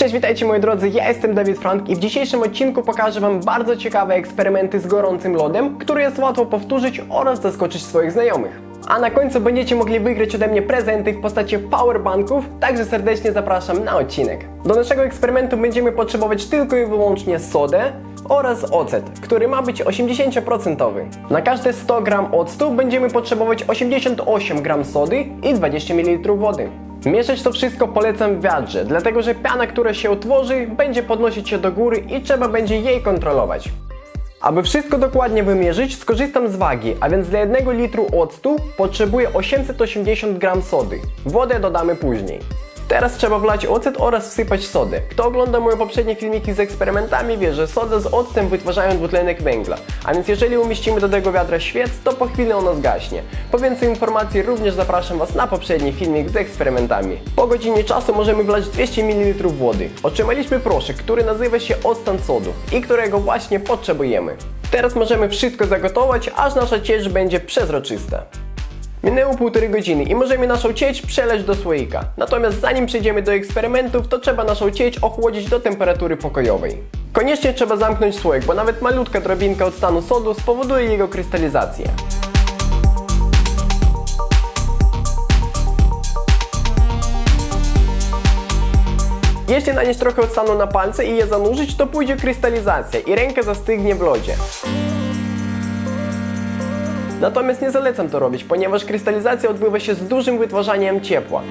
Cześć, witajcie moi drodzy, ja jestem Dawid Frank i w dzisiejszym odcinku pokażę Wam bardzo ciekawe eksperymenty z gorącym lodem, które jest łatwo powtórzyć oraz zaskoczyć swoich znajomych. A na końcu będziecie mogli wygrać ode mnie prezenty w postaci powerbanków, także serdecznie zapraszam na odcinek. Do naszego eksperymentu będziemy potrzebować tylko i wyłącznie sodę oraz ocet, który ma być 80%. Na każde 100 g octu będziemy potrzebować 88 g sody i 20 ml wody. Mieszać to wszystko polecam w wiadrze, dlatego że piana, która się utworzy, będzie podnosić się do góry i trzeba będzie jej kontrolować. Aby wszystko dokładnie wymierzyć, skorzystam z wagi, a więc dla 1 litru octu potrzebuję 880 g sody. Wodę dodamy później. Teraz trzeba wlać ocet oraz wsypać sodę. Kto ogląda moje poprzednie filmiki z eksperymentami wie, że soda z octem wytwarzają dwutlenek węgla, a więc jeżeli umieścimy do tego wiadra świec, to po chwili ono zgaśnie. Po więcej informacji również zapraszam Was na poprzedni filmik z eksperymentami. Po godzinie czasu możemy wlać 200 ml wody. Otrzymaliśmy proszek, który nazywa się octan sodu i którego właśnie potrzebujemy. Teraz możemy wszystko zagotować, aż nasza ciecz będzie przezroczysta. Minęło półtorej godziny i możemy naszą ciecz przeleć do słoika. Natomiast zanim przejdziemy do eksperymentów, to trzeba naszą ciecz ochłodzić do temperatury pokojowej. Koniecznie trzeba zamknąć słoik, bo nawet malutka drobinka od stanu sodu spowoduje jego krystalizację. Jeśli nanieść trochę octanu na palce i je zanurzyć, to pójdzie krystalizacja i ręka zastygnie w lodzie. Natomiast nie zalecam to robić, ponieważ krystalizacja odbywa się z dużym wytwarzaniem ciepła.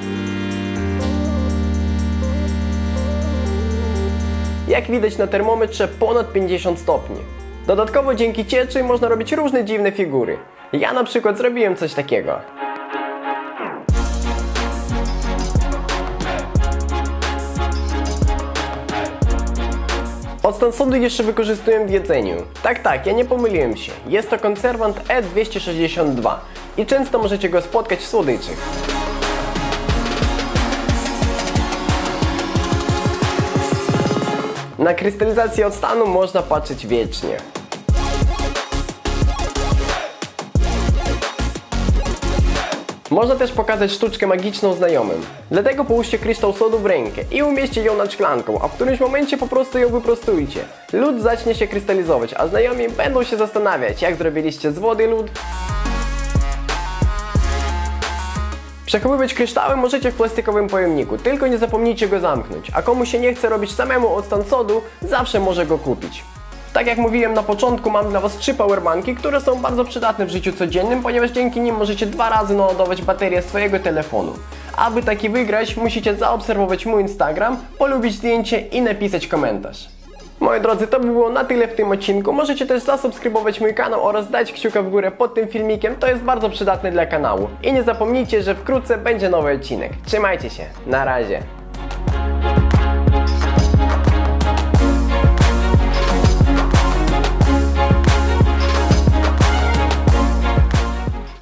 Jak widać na termometrze ponad 50 stopni. Dodatkowo dzięki cieczy można robić różne dziwne figury. Ja na przykład zrobiłem coś takiego. Octan sodu jeszcze wykorzystuję w jedzeniu. Tak, tak, ja nie pomyliłem się. Jest to konserwant E262 i często możecie go spotkać w słodyczach. Na krystalizację octanu można patrzeć wiecznie. Można też pokazać sztuczkę magiczną znajomym. Dlatego połóżcie kryształ sodu w rękę i umieśćcie ją nad szklanką, a w którymś momencie po prostu ją wyprostujcie. Lód zacznie się krystalizować, a znajomi będą się zastanawiać, jak zrobiliście z wody lód. Przechowywać kryształy możecie w plastikowym pojemniku, tylko nie zapomnijcie go zamknąć, a komu się nie chce robić samemu octan sodu, zawsze może go kupić. Tak jak mówiłem na początku, mam dla Was trzy powerbanki, które są bardzo przydatne w życiu codziennym, ponieważ dzięki nim możecie dwa razy naładować baterię swojego telefonu. Aby taki wygrać, musicie zaobserwować mój Instagram, polubić zdjęcie i napisać komentarz. Moi drodzy, to by było na tyle w tym odcinku. Możecie też zasubskrybować mój kanał oraz dać kciuka w górę pod tym filmikiem, to jest bardzo przydatne dla kanału. I nie zapomnijcie, że wkrótce będzie nowy odcinek. Trzymajcie się, na razie.